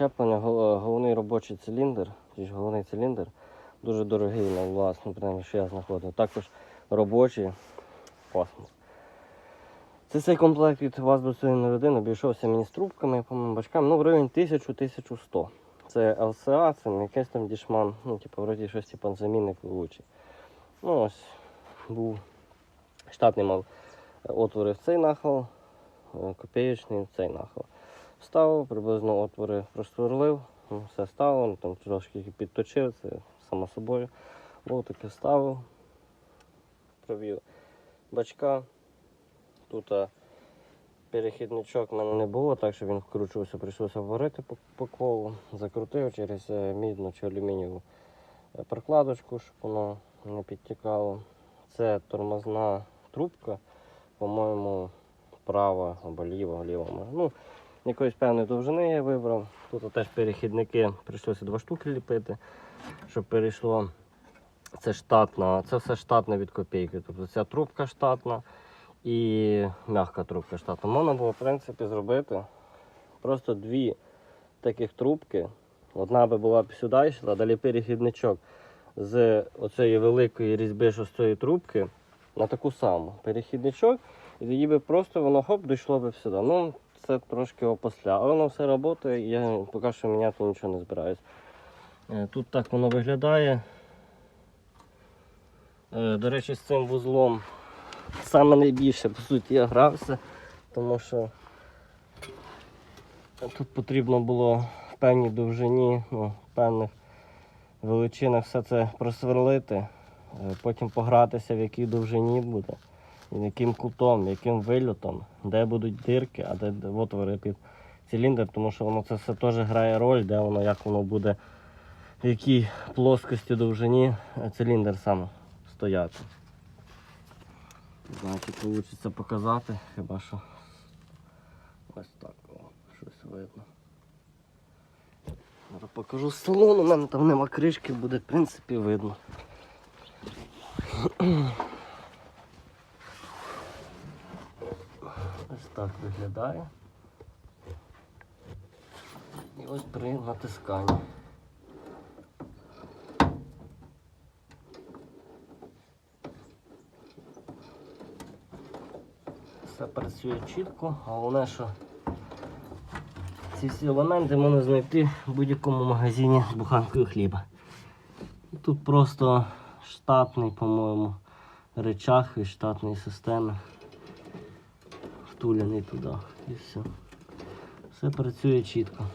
щеплення, головний робочий циліндр, головний циліндр, дуже дорогий на власну, принаймні, що я знаходив. Також робочий космос. Це цей комплект від вас до цієї один обійшовся мені з трубками, по-моєму, бачками, ну в районі 1000-1100. Це ЛСА, це не якийсь там дішман, ну, типу, вроді щось типу замінник лучий. Ну ось був штатний мав отвори в цей нахил, е, копеєчний в цей нахил. Вставив, приблизно отвори просверлив, ну, все ставив, ну, там трошки підточив, це само собою. Болтики вставив, провів бачка. Тут перехідничок в мене не було, так що він вкручувався, прийшлося варити по, по колу. Закрутив через е, мідну чи алюмінієву е, прокладочку, щоб воно не підтікало. Це тормозна трубка, по-моєму, права або ліва, ліва. Ну, якоїсь певної довжини я вибрав. Тут теж перехідники, прийшлося два штуки ліпити, щоб перейшло. Це штатна, це все штатне від копійки. Тобто ця трубка штатна і м'яка трубка штатна. Можна було, в принципі, зробити просто дві таких трубки. Одна би була сюди йшла, далі перехідничок з оцієї великої різьби шостої трубки на таку саму. Перехідничок, і тоді би просто воно хоп, дійшло б сюди. Ну, це трошки опосля. Але воно все працює, я поки що міняти нічого не збираюсь. Е, Тут так воно виглядає. Е, До речі, з цим вузлом саме найбільше по суті я грався, тому що тут потрібно було в певній довжині, ну, в певних величинах все це просверлити, е, потім погратися, в якій довжині буде, яким кутом, яким вильотом, де будуть дирки, а де, отвори під циліндр, тому що воно це все теж грає роль, де воно, як воно буде, в якій плоскості довжині циліндр сам стояти. Чи вийде показати, хіба що ось так о, щось видно. Зараз покажу салон, у мене там нема кришки, буде в принципі видно. Ось так виглядає. І ось при натисканні. Все працює чітко, головне, що ці всі елементи можна знайти в будь-якому магазині з буханкою хліба. І Тут просто штатний, по-моєму, речах із штатної системи. Втуляний туди і все. Все працює чітко.